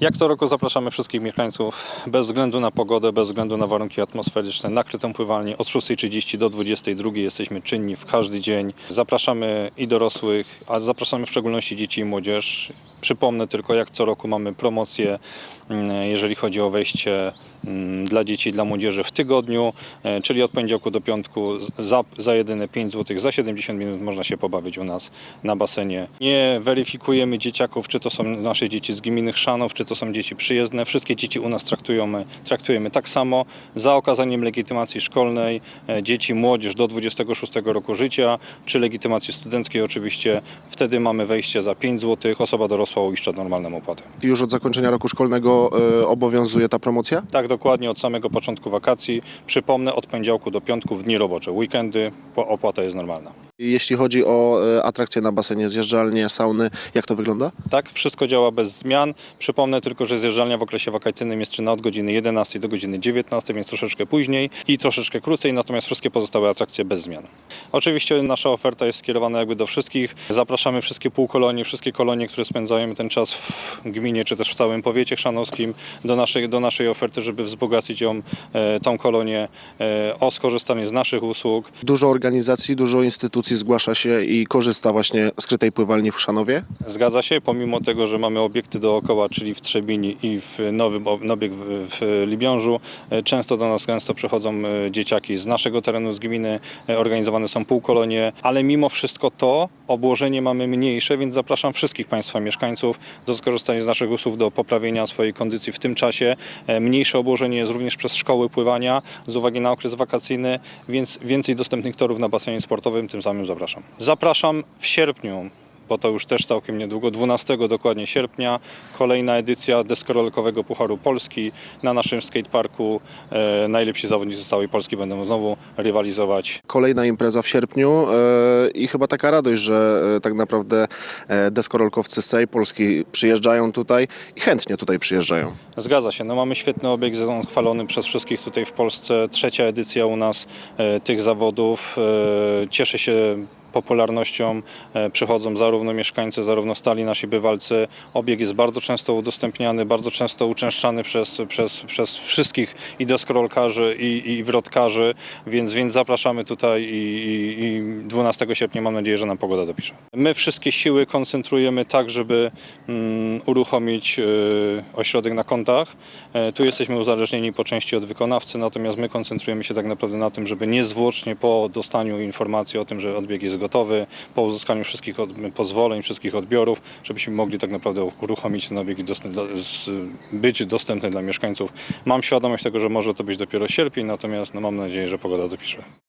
Jak co roku zapraszamy wszystkich mieszkańców bez względu na pogodę, bez względu na warunki atmosferyczne na krytą pływalnię. Od 6.30 do 22.00 jesteśmy czynni w każdy dzień. Zapraszamy i dorosłych, a zapraszamy w szczególności dzieci i młodzież. Przypomnę tylko, jak co roku mamy promocję, mm, jeżeli chodzi o wejście dla dzieci i dla młodzieży w tygodniu, e, czyli od poniedziałku do piątku za, za jedyne 5 zł, za 70 minut można się pobawić u nas na basenie. Nie weryfikujemy dzieciaków, czy to są nasze dzieci z gminy Chrzanów, czy to są dzieci przyjezdne. Wszystkie dzieci u nas traktujemy, traktujemy tak samo. Za okazaniem legitymacji szkolnej e, dzieci, młodzież do 26 roku życia, czy legitymacji studenckiej oczywiście, wtedy mamy wejście za 5 zł, osoba dorosła uiszcza normalną opłatę. Już od zakończenia roku szkolnego e, obowiązuje ta promocja? Tak, dokładnie od samego początku wakacji. Przypomnę, od poniedziałku do piątku w dni robocze, weekendy, opłata jest normalna. Jeśli chodzi o e, atrakcje na basenie, zjeżdżalnie, sauny, jak to wygląda? Tak, wszystko działa bez zmian. Przypomnę tylko, że zjeżdżalnia w okresie wakacyjnym jest czynna od godziny 11 do godziny 19, więc troszeczkę później i troszeczkę krócej, natomiast wszystkie pozostałe atrakcje bez zmian. Oczywiście nasza oferta jest skierowana jakby do wszystkich. Zapraszamy wszystkie półkolonie, wszystkie kolonie, które spędzają ten czas w gminie czy też w całym powiecie chrzanowskim do naszej, do naszej oferty, żeby wzbogacić ją, e, tą kolonię e, o skorzystanie z naszych usług. Dużo organizacji, dużo instytucji zgłasza się i korzysta właśnie z krytej pływalni w Chrzanowie. Zgadza się, pomimo tego, że mamy obiekty dookoła, czyli w Trzebini i w Nowym Ob- Nobieg w, Libiążu, e, często do nas często przychodzą e, dzieciaki z naszego terenu, z gminy, e, organizowane są półkolonie, ale mimo wszystko to obłożenie mamy mniejsze, więc zapraszam wszystkich Państwa mieszkańców do skorzystania z naszych usług, do poprawienia swojej kondycji w tym czasie. Mniejsze obłożenie jest również przez szkoły pływania z uwagi na okres wakacyjny, więc więcej dostępnych torów na basenie sportowym, tym samym zapraszam. Zapraszam w sierpniu bo to już też całkiem niedługo, 12 dokładnie sierpnia, kolejna edycja deskorolkowego Pucharu Polski. Na naszym skateparku e, najlepsi zawodnicy z całej Polski będą znowu rywalizować. Kolejna impreza w sierpniu e, i chyba taka radość, że e, tak naprawdę e, deskorolkowcy z całej Polski przyjeżdżają tutaj i chętnie tutaj przyjeżdżają. Zgadza się, no mamy świetny obiekt, on chwalony przez wszystkich tutaj w Polsce. Trzecia edycja u nas e, tych zawodów. E, cieszy się popularnością. E, przychodzą zarówno mieszkańcy, zarówno stali nasi bywalcy. Obieg jest bardzo często udostępniany, bardzo często uczęszczany przez, przez, przez wszystkich i deskorolkarzy, i, i wrotkarzy, więc, więc zapraszamy tutaj i, i, i 12 sierpnia mam nadzieję, że nam pogoda dopisze. My wszystkie siły koncentrujemy tak, żeby mm, uruchomić e, ośrodek na kontach. E, Tu jesteśmy uzależnieni po części od wykonawcy, natomiast my koncentrujemy się tak naprawdę na tym, żeby niezwłocznie po dostaniu informacji o tym, że odbieg jest gotowy, po uzyskaniu wszystkich pozwoleń, wszystkich odbiorów, żebyśmy mogli tak naprawdę uruchomić ten obieg i być dostępny dla mieszkańców. Mam świadomość tego, że może to być dopiero sierpień, natomiast no, mam nadzieję, że pogoda dopisze.